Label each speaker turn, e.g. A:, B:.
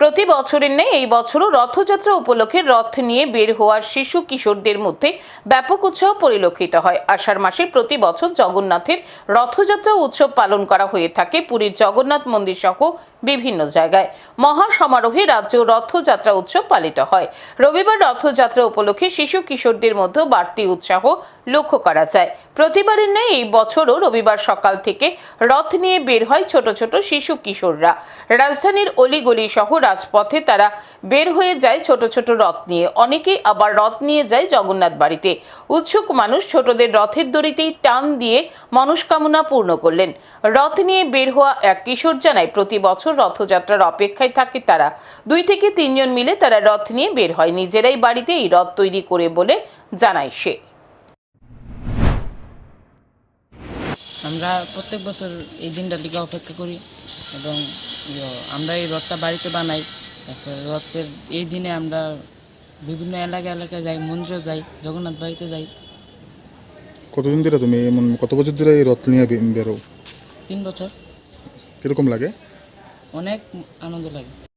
A: প্রতি বছরের নেই এই বছরও রথযাত্রা উপলক্ষে রথ নিয়ে বের হওয়ার শিশু কিশোরদের মধ্যে ব্যাপক উৎসাহ পরিলক্ষিত হয়। আষাঢ় মাসে প্রতি বছর জগন্নাথের রথযাত্রা উৎসব পালন করা হয়ে থাকে। পুরীর জগন্নাথ মন্দির সহ বিভিন্ন জায়গায় মহা সমারোহে রাজ্য রথযাত্রা উৎসব পালিত হয়। রবিবার রথযাত্রা উপলক্ষে শিশু কিশোরদের মধ্যে বাড়তি উৎসাহ লক্ষ্য করা যায়। প্রতিবারের ন্যায় এই বছরও রবিবার সকাল থেকে রথ নিয়ে বের হয় ছোট ছোট শিশু কিশোররা। রাজধানীর অলিগলি সহ রাজপথে তারা বের হয়ে যায় ছোট ছোট রথ নিয়ে। অনেকেই আবার রথ নিয়ে যায় জগন্নাথ বাড়িতে। উৎসুক মানুষ ছোটদের রথের দড়িতেই টান দিয়ে মনস্কামনা পূর্ণ করলেন। রথ নিয়ে বের হওয়া এক কিশোর জানায়, প্রতি বছর রথযাত্রার অপেক্ষায় থাকে তারা। দুই থেকে তিনজন মিলে তারা রথ নিয়ে বের হয়। নিজেরাই বাড়িতে এই রথ তৈরি করে বলে জানায় সে।
B: আমরা প্রত্যেক বছর এই দিনটার দিকে অপেক্ষা করি এবং আমরা এই রথটা বাড়িতে বানাই। রথের এই দিনে আমরা বিভিন্ন এলাকা এলাকায় যাই মন্দিরে যাই জগন্নাথ বাড়িতে যাই।
C: কতদিন ধরে তুমি এমন কত বছর ধরে এই রথ নিয়ে বেরো?
B: তিন বছর।
C: কীরকম লাগে?
B: অনেক আনন্দ লাগে।